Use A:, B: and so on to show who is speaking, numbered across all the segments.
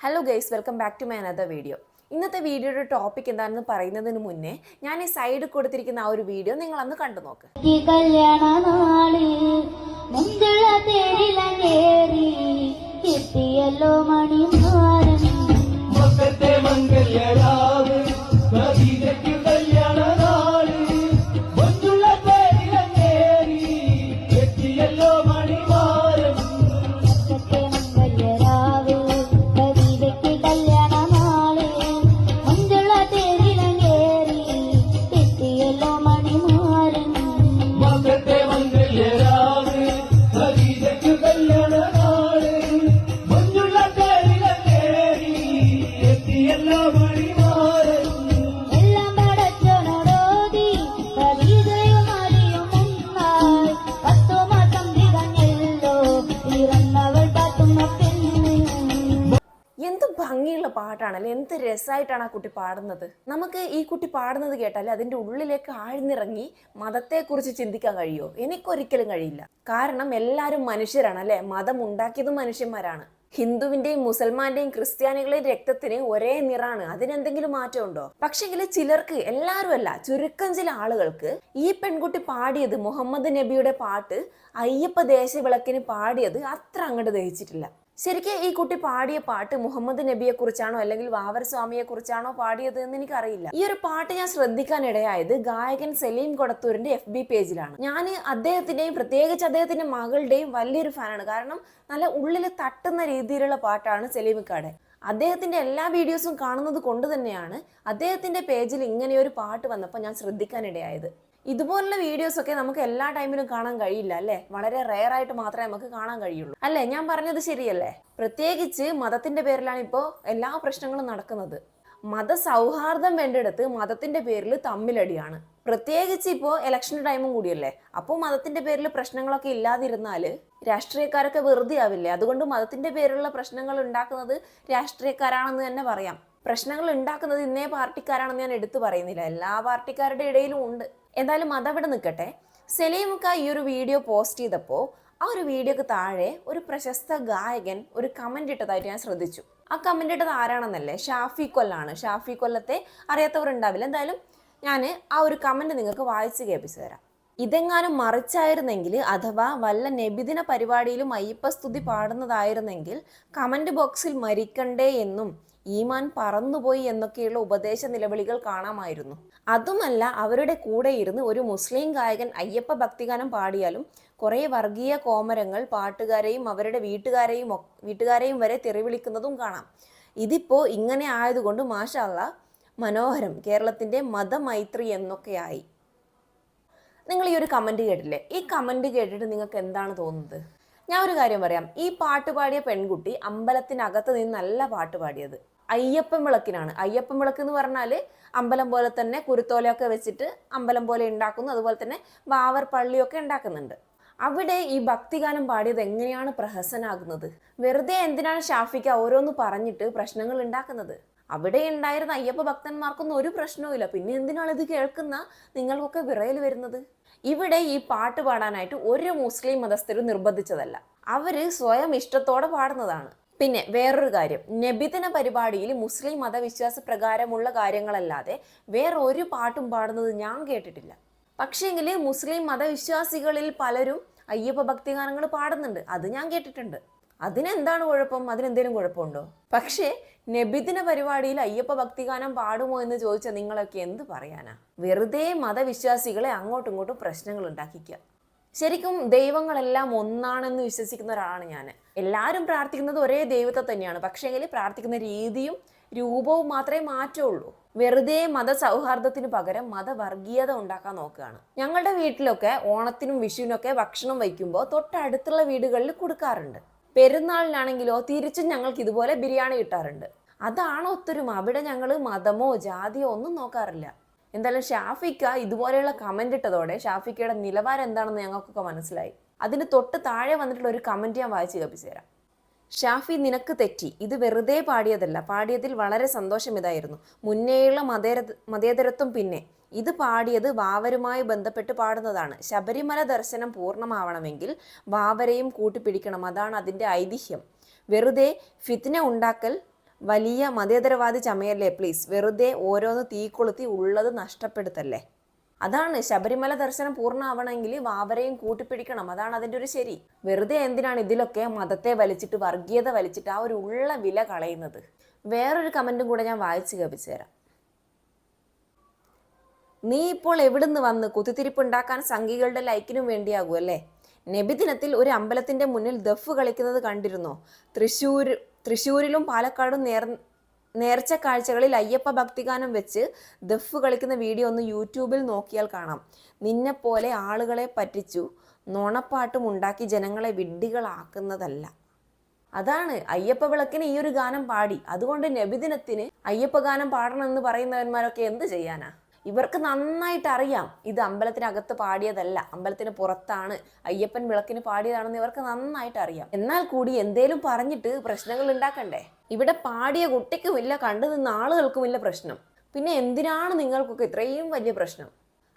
A: Hello guys welcome back to my another video ഇന്നത്തെ വീഡിയോയുടെ topic എന്താണെന്ന് പറയുന്നതിന് മുന്നേ ഞാൻ ഈ സൈഡ് കൊടുത്തിരിക്കുന്ന ആ ഒരു വീഡിയോ നിങ്ങൾ അന്ന് കണ്ടു നോക്ക്.
B: എത്തിയല്ലോ മണിമാരൻ
C: മംഗല്യരാവ് കല്യാണ നാൾ എത്തിയല്ലോ
A: പാട്ടാണല്ലേ എന്ത് രസമായിട്ടാണ് ആ കുട്ടി പാടുന്നത്? നമുക്ക് ഈ കുട്ടി പാടുന്നത് കേട്ടാൽ അതിന്റെ ഉള്ളിലേക്ക് ആഴ്ന്നിറങ്ങി മതത്തെക്കുറിച്ച് ചിന്തിക്കാൻ കഴിയുമോ? എനിക്കൊരിക്കലും കഴിയില്ല. കാരണം എല്ലാവരും മനുഷ്യരാണ് അല്ലേ? മതം ഉണ്ടാക്കിയതും മനുഷ്യന്മാരാണ്. ഹിന്ദുവിന്റെയും മുസൽമാന്റെയും ക്രിസ്ത്യാനികളുടെയും രക്തത്തിന് ഒരേ നിറാണ്. അതിനെന്തെങ്കിലും മാറ്റമുണ്ടോ പക്ഷെങ്കിൽ ചിലർക്ക് എല്ലാവരും അല്ല ചുരുക്കം ചില ആളുകൾക്ക് ഈ പെൺകുട്ടി പാടിയത് മുഹമ്മദ് നബിയുടെ പാട്ട് അയ്യപ്പ ദേശവിളക്കിന് പാടിയത് അത്ര അങ്ങോട്ട് ദഹിച്ചിട്ടില്ല. ശരിക്കും ഈ കുട്ടി പാടിയ പാട്ട് മുഹമ്മദ് നബിയെ കുറിച്ചാണോ അല്ലെങ്കിൽ വാവർ സ്വാമിയെ കുറിച്ചാണോ പാടിയത് എന്ന് എനിക്കറിയില്ല. ഈ ഒരു പാട്ട് ഞാൻ ശ്രദ്ധിക്കാൻ ശ്രദ്ധിക്കാനിടയായത് ഗായകൻ സലീം കൊടത്തൂരിന്റെ എഫ് ബി പേജിലാണ്. ഞാൻ അദ്ദേഹത്തിന്റെയും പ്രത്യേകിച്ച് അദ്ദേഹത്തിന്റെ മകളുടെയും വലിയൊരു ഫാനാണ്. കാരണം നല്ല ഉള്ളിൽ തട്ടുന്ന രീതിയിലുള്ള പാട്ടാണ് സലീമിക്കാടെ. അദ്ദേഹത്തിന്റെ എല്ലാ വീഡിയോസും കാണുന്നത് കൊണ്ട് തന്നെയാണ് അദ്ദേഹത്തിന്റെ പേജിൽ ഇങ്ങനെ ഒരു പാട്ട് വന്നപ്പോൾ ഞാൻ ശ്രദ്ധിക്കാനിടയായത് ഇതുപോലുള്ള വീഡിയോസ് ഒക്കെ നമുക്ക് എല്ലാ ടൈമിലും കാണാൻ കഴിയില്ല അല്ലേ? വളരെ റെയർ ആയിട്ട് മാത്രമേ നമുക്ക് കാണാൻ കഴിയുള്ളൂ. അല്ലേ? ഞാൻ പറഞ്ഞത് ശരിയല്ലേ? പ്രത്യേകിച്ച് മതത്തിന്റെ പേരിലാണ് ഇപ്പോൾ എല്ലാ പ്രശ്നങ്ങളും നടക്കുന്നത്. മതസൗഹാർദ്ദം വേണ്ടെടുത്ത് മതത്തിന്റെ പേരിൽ തമ്മിലടിയാണ്. പ്രത്യേകിച്ച് ഇപ്പോൾ ഇലക്ഷൻ ടൈമും കൂടിയല്ലേ? അപ്പോൾ മതത്തിന്റെ പേരിൽ പ്രശ്നങ്ങളൊക്കെ ഇല്ലാതിരുന്നാൽ രാഷ്ട്രീയക്കാരൊക്കെ വെറുതെ ആവില്ലേ? അതുകൊണ്ട് മതത്തിന്റെ പേരിലുള്ള പ്രശ്നങ്ങൾ ഉണ്ടാക്കുന്നത് രാഷ്ട്രീയക്കാരാണെന്ന് തന്നെ പറയാം. പ്രശ്നങ്ങൾ ഉണ്ടാക്കുന്നത് ഇന്നേ പാർട്ടിക്കാരാണെന്ന് ഞാൻ എടുത്തു പറയുന്നില്ല. എല്ലാ പാർട്ടിക്കാരുടെ ഇടയിലും ഉണ്ട്. എന്തായാലും അതവിടെ നിൽക്കട്ടെ. സെലീമുക്ക ഈ ഒരു വീഡിയോ പോസ്റ്റ് ചെയ്തപ്പോൾ ആ ഒരു വീഡിയോക്ക് താഴെ ഒരു പ്രശസ്ത ഗായകൻ ഒരു കമന്റ് ഇട്ടതായിട്ട് ഞാൻ ശ്രദ്ധിച്ചു. ആ കമന്റ് ഇട്ടത് ആരാണെന്നല്ലേ? ഷാഫി കൊല്ലാണ്. ഷാഫി കൊല്ലത്തെ അറിയാത്തവർ ഉണ്ടാവില്ല എന്തായാലും ഞാൻ ആ ഒരു കമന്റ് നിങ്ങൾക്ക് വായിച്ച് കേൾപ്പിച്ചു തരാം. ഇതെങ്ങാനും മറിച്ചായിരുന്നെങ്കിൽ അഥവാ വല്ല നബിദിന പരിപാടിയിലും അയ്യപ്പസ്തുതി പാടുന്നതായിരുന്നെങ്കിൽ കമന്റ് ബോക്സിൽ മരിക്കണ്ടേ എന്നും ഈമാൻ പറന്നുപോയി എന്നൊക്കെയുള്ള ഉപദേശ നിലവിളികൾ കാണാമായിരുന്നു. അതുമല്ല അവരുടെ കൂടെ ഇരുന്ന് ഒരു മുസ്ലിം ഗായകൻ അയ്യപ്പ ഭക്തിഗാനം പാടിയാലും കുറേ വർഗീയ കോമരങ്ങൾ പാട്ടുകാരെയും അവരുടെ വീട്ടുകാരെയും വീട്ടുകാരെയും വരെ തെറിവിളിക്കുന്നതും കാണാം. ഇതിപ്പോൾ ഇങ്ങനെ ആയതുകൊണ്ട് മാഷാള്ള മനോഹരം കേരളത്തിന്റെ മതമൈത്രി എന്നൊക്കെയായി. നിങ്ങൾ ഈ ഒരു കമന്റ് കേട്ടില്ലേ? ഈ കമന്റ് കേട്ടിട്ട് നിങ്ങൾക്ക് എന്താണ് തോന്നുന്നത്? ഞാൻ ഒരു കാര്യം പറയാം. ഈ പാട്ട് പാടിയ പെൺകുട്ടി അമ്പലത്തിനകത്ത് നിന്നല്ല പാട്ട് പാടിയത്. അയ്യപ്പൻ വിളക്കിനാണ്. അയ്യപ്പൻ വിളക്ക് എന്ന് പറഞ്ഞാൽ അമ്പലം പോലെ തന്നെ കുരുത്തോലയൊക്കെ വെച്ചിട്ട് അമ്പലം പോലെ ഉണ്ടാക്കുന്നു അതുപോലെ തന്നെ വാവർ പള്ളിയൊക്കെ ഉണ്ടാക്കുന്നുണ്ട് അവിടെ ഈ ഭക്തിഗാനം പാടിയത് എങ്ങനെയാണ് പ്രഹസനാകുന്നത്? വെറുതെ എന്തിനാണ് ഷാഫിക്ക ഓരോന്ന് പറഞ്ഞിട്ട് പ്രശ്നങ്ങൾ ഉണ്ടാക്കുന്നത് അവിടെ ഉണ്ടായിരുന്ന അയ്യപ്പ ഭക്തന്മാർക്കൊന്നും ഒരു പ്രശ്നവുമില്ല പിന്നെ എന്തിനാണ് ഇത് കേൾക്കുന്ന നിങ്ങൾക്കൊക്കെ വിറയൽ വരുന്നത്? ഇവിടെ ഈ പാട്ട് പാടാനായിട്ട് ഒരു മുസ്ലിം മതസ്ഥരും നിർബന്ധിച്ചതല്ല. അവർ സ്വയം ഇഷ്ടത്തോടെ പാടുന്നതാണ്. പിന്നെ വേറൊരു കാര്യം. നബിദിന പരിപാടിയിൽ മുസ്ലിം മതവിശ്വാസ പ്രകാരമുള്ള കാര്യങ്ങളല്ലാതെ വേറെ ഒരു പാട്ടും പാടുന്നത് ഞാൻ കേട്ടിട്ടില്ല. പക്ഷേങ്കിൽ മുസ്ലിം മതവിശ്വാസികളിൽ പലരും അയ്യപ്പ ഭക്തിഗാനങ്ങൾ പാടുന്നുണ്ട്. അത് ഞാൻ കേട്ടിട്ടുണ്ട്. അതിനെന്താണ് കുഴപ്പം? അതിനെന്തെങ്കിലും കുഴപ്പമുണ്ടോ? പക്ഷേ നബിദിന പരിപാടിയിൽ അയ്യപ്പ ഭക്തിഗാനം പാടുമോ എന്ന് ചോദിച്ചാൽ നിങ്ങളൊക്കെ എന്ത് പറയാനാ? വെറുതെ മതവിശ്വാസികളെ അങ്ങോട്ടും ഇങ്ങോട്ടും പ്രശ്നങ്ങൾ ഉണ്ടാക്കിക്കുക ശരിക്കും ദൈവങ്ങളെല്ലാം ഒന്നാണെന്ന് വിശ്വസിക്കുന്ന ഒരാളാണ് ഞാൻ. എല്ലാവരും പ്രാർത്ഥിക്കുന്നത് ഒരേ ദൈവത്തെ തന്നെയാണ്. പക്ഷേങ്കിൽ പ്രാർത്ഥിക്കുന്ന രീതിയും രൂപവും മാത്രമേ മാറ്റമുള്ളൂ വെറുതെ മതസൗഹാർദ്ദത്തിന് പകരം മതവർഗീയത ഉണ്ടാക്കാൻ നോക്കുകയാണ്. ഞങ്ങളുടെ വീട്ടിലൊക്കെ ഓണത്തിനും വിഷുവിനൊക്കെ ഭക്ഷണം വയ്ക്കുമ്പോൾ തൊട്ടടുത്തുള്ള വീടുകളിൽ കൊടുക്കാറുണ്ട്. പെരുന്നാളിനാണെങ്കിലോ തിരിച്ചും ഞങ്ങൾക്ക് ഇതുപോലെ ബിരിയാണി കിട്ടാറുണ്ട്. അതാണ് ഒത്തൊരുമ? അവിടെ ഞങ്ങൾ മതമോ ജാതിയോ ഒന്നും നോക്കാറില്ല. എന്തായാലും ഷാഫിക്ക ഇതുപോലെയുള്ള കമന്റ് ഇട്ടതോടെ ഷാഫിക്കയുടെ നിലവാരം എന്താണെന്ന് ഞങ്ങൾക്കൊക്കെ മനസ്സിലായി. അതിന് തൊട്ട് താഴെ വന്നിട്ടുള്ള ഒരു കമന്റ് ഞാൻ വായിച്ച് കേൾപ്പിച്ചു തരാം ഷാഫി നിനക്ക് തെറ്റി. ഇത് വെറുതെ പാടിയതല്ല. പാടിയതിൽ വളരെ സന്തോഷം ഇതായിരുന്നു. മുന്നേയുള്ള മതേര മതേതരത്വം പിന്നെ. ഇത് പാടിയത് വാവരുമായി ബന്ധപ്പെട്ട് പാടുന്നതാണ്. ശബരിമല ദർശനം പൂർണമാവണമെങ്കിൽ വാവരെയും കൂട്ടിപ്പിടിക്കണം. അതാണ് അതിന്റെ ഐതിഹ്യം. വെറുതെ ഫിത്ന ഉണ്ടാക്കൽ വലിയ മതേതരവാദി ചമയല്ലേ പ്ലീസ് വെറുതെ ഓരോന്ന് തീ കൊളുത്തി ഉള്ളത് നഷ്ടപ്പെടുത്തല്ലേ? അതാണ് ശബരിമല ദർശനം പൂർണമാവണമെങ്കിൽ വാവരെയും കൂട്ടിപ്പിടിക്കണം. അതാണ് അതിന്റെ ഒരു ശരി. വെറുതെ എന്തിനാണ് ഇതിലൊക്കെ മതത്തെ വലിച്ചിട്ട് വർഗീയത വലിച്ചിട്ട് ആ ഒരു ഉള്ള വില കളയുന്നത്? വേറൊരു കമന്റും കൂടെ ഞാൻ വായിച്ചു കേൾപ്പിച്ചു തരാം. നീ ഇപ്പോൾ എവിടുന്ന് വന്ന് കുത്തിത്തിരിപ്പുണ്ടാക്കാൻ സംഘികളുടെ ലൈക്കിനും വേണ്ടിയാകും അല്ലേ? നബിദിനത്തിൽ ഒരു അമ്പലത്തിന്റെ മുന്നിൽ ദഫ് കളിക്കുന്നത് കണ്ടിരുന്നോ? തൃശ്ശൂർ തൃശ്ശൂരിലും പാലക്കാടും നേർ നേർച്ച കാഴ്ചകളിൽ അയ്യപ്പ ഭക്തിഗാനം വെച്ച് ദഫ് കളിക്കുന്ന വീഡിയോ ഒന്ന് യൂട്യൂബിൽ നോക്കിയാൽ കാണാം. നിന്നെപ്പോലെ ആളുകളെ പറ്റിച്ചു നുണപ്പാട്ടും ഉണ്ടാക്കി ജനങ്ങളെ വിഡ്ഢികളാക്കുന്നതല്ല. അതാണ് അയ്യപ്പ വിളക്കിന് ഈ ഒരു ഗാനം പാടി. അതുകൊണ്ട് നബിദിനത്തിന് അയ്യപ്പ ഗാനം പാടണം എന്ന് പറയുന്നവന്മാരൊക്കെ എന്ത് ചെയ്യാനാ? ഇവർക്ക് നന്നായിട്ട് അറിയാം. ഇത് അമ്പലത്തിനകത്ത് പാടിയതല്ല. അമ്പലത്തിന് പുറത്താണ്. അയ്യപ്പൻ വിളക്കിന് പാടിയതാണെന്ന് ഇവർക്ക് നന്നായിട്ട് അറിയാം. എന്നാൽ കൂടി എന്തേലും പറഞ്ഞിട്ട് പ്രശ്നങ്ങൾ ഉണ്ടാക്കണ്ടേ? ഇവിടെ പാടിയ കുട്ടിക്കുമില്ല കണ്ടു നിന്ന ആളുകൾക്കുമില്ല പ്രശ്നം. പിന്നെ എന്തിനാണ് നിങ്ങൾക്കൊക്കെ ഇത്രയും വലിയ പ്രശ്നം?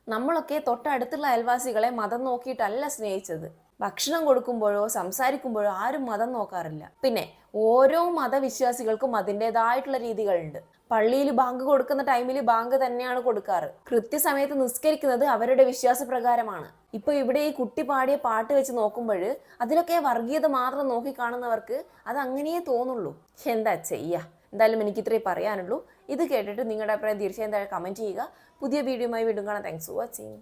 A: നമ്മളൊക്കെ തൊട്ടടുത്തുള്ള അയൽവാസികളെ മതം നോക്കിയിട്ടല്ല സ്നേഹിച്ചത്. ഭക്ഷണം കൊടുക്കുമ്പോഴോ സംസാരിക്കുമ്പോഴോ ആരും മതം നോക്കാറില്ല. പിന്നെ ഓരോ മതവിശ്വാസികൾക്കും അതിന്റെതായിട്ടുള്ള രീതികളുണ്ട്. പള്ളിയിൽ ബാങ്ക് കൊടുക്കുന്ന ടൈമിൽ ബാങ്ക് തന്നെയാണ് കൊടുക്കാറ്. കൃത്യസമയത്ത് നിസ്കരിക്കുന്നത് അവരുടെ വിശ്വാസപ്രകാരമാണ്. ഇപ്പൊ ഇവിടെ ഈ കുട്ടി പാടിയ പാട്ട് വെച്ച് നോക്കുമ്പോൾ അതിലൊക്കെ വർഗീയത മാത്രം നോക്കി കാണുന്നവർക്ക് അത് അങ്ങനെയേ തോന്നുള്ളൂ. എന്താ ചെയ്യ? എന്തായാലും എനിക്ക് ഇത്രേ പറയാനുള്ളൂ. ഇത് കേട്ടിട്ട് നിങ്ങളുടെ അഭിപ്രായം തീർച്ചയായും താഴെ കമന്റ് ചെയ്യുക. പുതിയ വീഡിയോയുമായി വീണ്ടും കാണാം. Thanks for watching